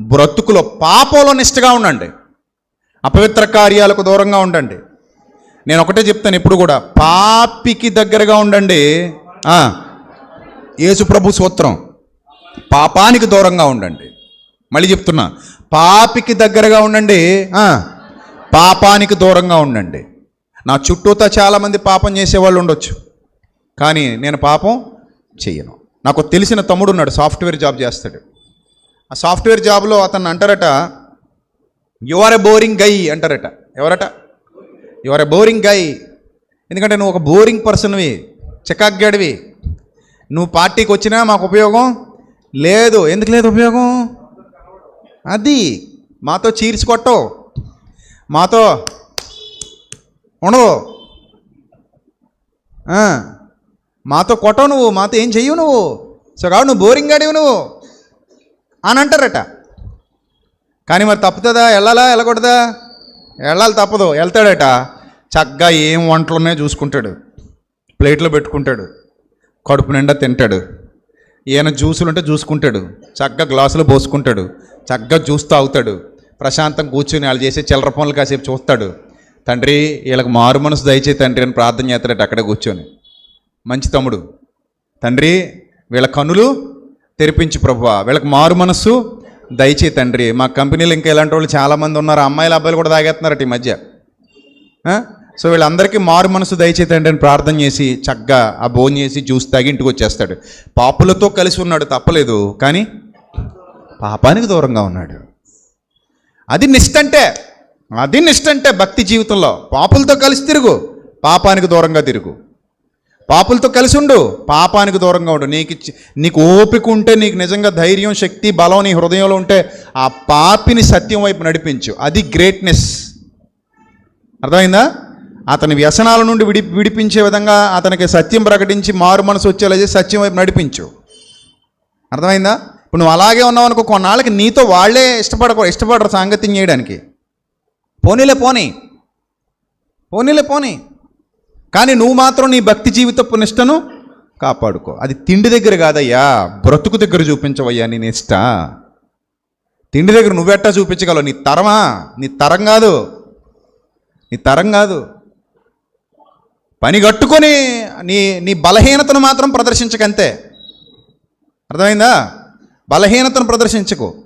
బ్రతుకులో పాపంలో నిష్టగా ఉండండి. అపవిత్ర కార్యాలకు దూరంగా ఉండండి. నేను ఒకటే చెప్తాను ఎప్పుడు కూడా పాపికి దగ్గరగా ఉండండి. యేసుప్రభు ప్రభు సూత్రం పాపానికి దూరంగా ఉండండి. మళ్ళీ చెప్తున్నా పాపికి దగ్గరగా ఉండండి. పాపానికి దూరంగా ఉండండి. నా చుట్టూతా చాలామంది పాపం చేసేవాళ్ళు ఉండొచ్చు. కానీ నేను పాపం చెయ్యను నాకు తెలిసిన తమ్ముడు ఉన్నాడు సాఫ్ట్వేర్ జాబ్ చేస్తాడు. ఆ సాఫ్ట్వేర్ జాబ్లో అతను అంటారట you are a boring guy అంటారట. ఎవరట? You are a boring guy ఎందుకంటే నువ్వు ఒక బోరింగ్ పర్సన్వి చికాగ్గాడివి. నువ్వు పార్టీకి వచ్చినా మాకు ఉపయోగం లేదు. ఎందుకు లేదు ఉపయోగం? అది. మాతో చీర్చి కొట్టవు. మాతో ఉండవు. మాతో కొట్టవు నువ్వు. మాతో ఏం చెయ్యవు నువ్వు? సో కాబట్టి నువ్వు బోరింగ్ అడివి నువ్వు. అని అంటారట. కానీ మరి తప్పుతుందా? వెళ్ళాలా? వెళ్ళకూడదా? వెళ్ళాలి తప్పదు. వెళ్తాడట. చక్కగా ఏం వంటలు ఉన్నాయో చూసుకుంటాడు. ప్లేట్లో పెట్టుకుంటాడు. కడుపు నిండా తింటాడు. ఈయన జ్యూసులు ఉంటే చూసుకుంటాడు. చక్కగా గ్లాసులో పోసుకుంటాడు. చక్కగా జ్యూస్ తాగుతాడు. ప్రశాంతం కూర్చుని వాళ్ళు చేసే చిల్లర పనులు కాసేపు చూస్తాడు. తండ్రి వీళ్ళకి మారు మనసు దయచేసి తండ్రి అని ప్రార్థన చేస్తాడట అక్కడే కూర్చొని. మంచి తమ్ముడు. తండ్రి వీళ్ళ కనులు తెరిపించు ప్రభు వీళ్ళకి మారు మనస్సు దయచేయి తండ్రి. మా కంపెనీలు ఇంకా ఇలాంటి వాళ్ళు చాలామంది ఉన్నారు. అమ్మాయిల అబ్బాయిలు కూడా తాగేస్తున్నారట ఈ మధ్య. సో వీళ్ళందరికీ మారు మనసు దయచేయి తండ్రి అని ప్రార్థన చేసి చక్కగా ఆ భోజనం చేసి జ్యూస్ తాగి ఇంటికి వచ్చేస్తాడు. పాపులతో కలిసి ఉన్నాడు తప్పలేదు కానీ పాపానికి దూరంగా ఉన్నాడు. అది నిష్టంటే అది నిష్టంటే భక్తి జీవితంలో. పాపులతో కలిసి తిరుగు పాపానికి దూరంగా తిరుగు. పాపులతో కలిసి ఉండు. పాపానికి దూరంగా ఉండు. నీకు ఇచ్చి- నీకు ఓపిక ఉంటే నీకు నిజంగా ధైర్యం శక్తి బలం నీ హృదయంలో ఉంటే ఆ పాపిని సత్యం వైపు నడిపించు. అది గ్రేట్నెస్ అర్థమైందా? అతని వ్యసనాల నుండి విడి విడిపించే విధంగా అతనికి సత్యం ప్రకటించి మారు మనసు వచ్చేలా చేసి సత్యం వైపు నడిపించు. అర్థమైందా? ఇప్పుడు నువ్వు అలాగే ఉన్నావు అనుకో కొన్నాళ్ళకి నీతో వాళ్ళే ఇష్టపడక ఇష్టపడరు సాంగత్యం చేయడానికి. పోనీలే పోనీ. పోనీలే పోనీ. కానీ నువ్వు మాత్రం నీ భక్తి జీవితపు నిష్టను కాపాడుకో. అది తిండి దగ్గర కాదయ్యా. బ్రతుకు దగ్గర చూపించవయ్యా నీ నిష్ట. తిండి దగ్గర నువ్వెట్టా చూపించగలవు? నీ తరమా? నీ తరం కాదు. నీ తరం కాదు. పని కట్టుకొని నీ నీ బలహీనతను మాత్రం ప్రదర్శించకంతే. అర్థమైందా? బలహీనతను ప్రదర్శించకు.